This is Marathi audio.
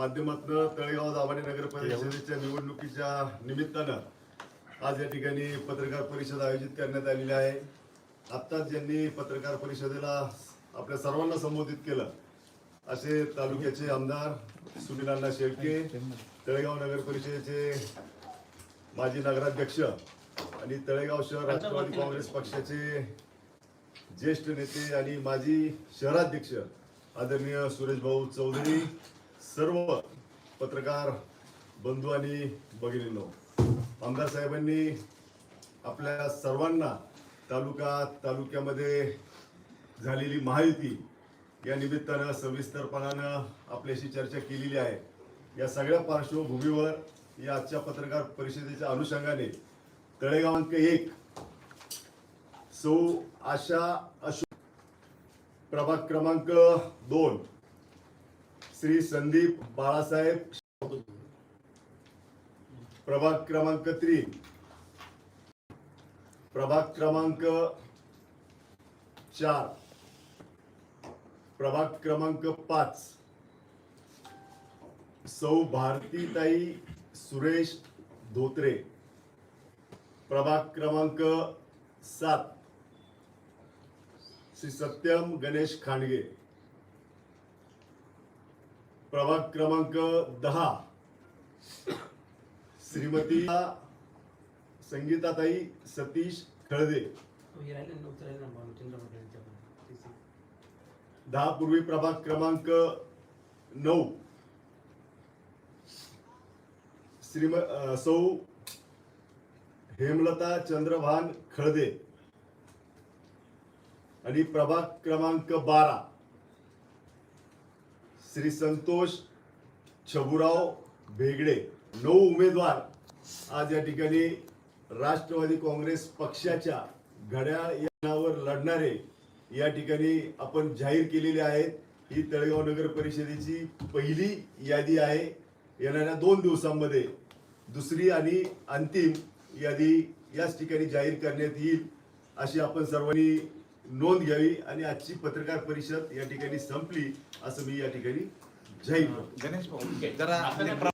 माध्यमातून तळेगाव दाभाडे नगर परिषदेच्या निवडणुकीच्या निमित्तानं आज या ठिकाणी पत्रकार परिषद आयोजित करण्यात आलेली आहे. आत्ताच ज्यांनी पत्रकार परिषदेला आपल्या सर्वांना संबोधित केलं असे तालुक्याचे आमदार सुनील अण्णा शेळके तळेगाव नगर परिषदेचे माजी नगराध्यक्ष आणि तळेगाव शहर राष्ट्रवादी काँग्रेस पक्षाचे ज्येष्ठ नेते आणि माजी शहराध्यक्ष आदरणीय सुरेश भाऊ चौधरी सर्व पत्रकार बंधू आणि भगिनींनो आमदार साहेबांनी आपल्या सर्वांना तालुका तालुक्यामध्ये झालेली महायुती या निमित्तानं सविस्तरपणानं आपल्याशी चर्चा केलेली आहे. या सगळ्या पार्श्वभूमीवर या आजच्या पत्रकार परिषदेच्या अनुषंगाने तळेगावांक एक सौ आशा अशोक प्रभाग क्रमांक दोन श्री संदीप बाळासाहेब प्रभाग क्रमांक तीन. प्रभाग क्रमांक चार. प्रभाग क्रमांक पाच. सौ भारतीताई सुरेश धोत्रे. प्रभाग क्रमांक सात. श्री सत्यम गणेश खांडगे. प्रभाग क्रमांक दहा. श्रीमती संगीताताई सतीश खळदे दहा पूर्वी प्रभाग क्रमांक नऊ. श्रीम सौ हेमलता चंद्रभान खळदे आणि प्रभाग क्रमांक बारा. श्री संतोष छबुराव भेगडे नऊ उमेदवार. आज या ठिकाणी राष्ट्रवादी काँग्रेस पक्षाच्या घड्याळ यावर लढणारे या ठिकाणी आपण जाहीर केलेले आहेत. ही तळेगाव नगर परिषदेची पहिली यादी आहे. येणाऱ्या दोन दिवसांमध्ये दुसरी आणि अंतिम यादी याच ठिकाणी जाहीर करण्यात येईल अशी आपण सर्वांनी नोंद घ्यावी आणि आजची पत्रकार परिषद या ठिकाणी संपली असं मी या ठिकाणी जाहीर करतो. गणेश भाऊ जरा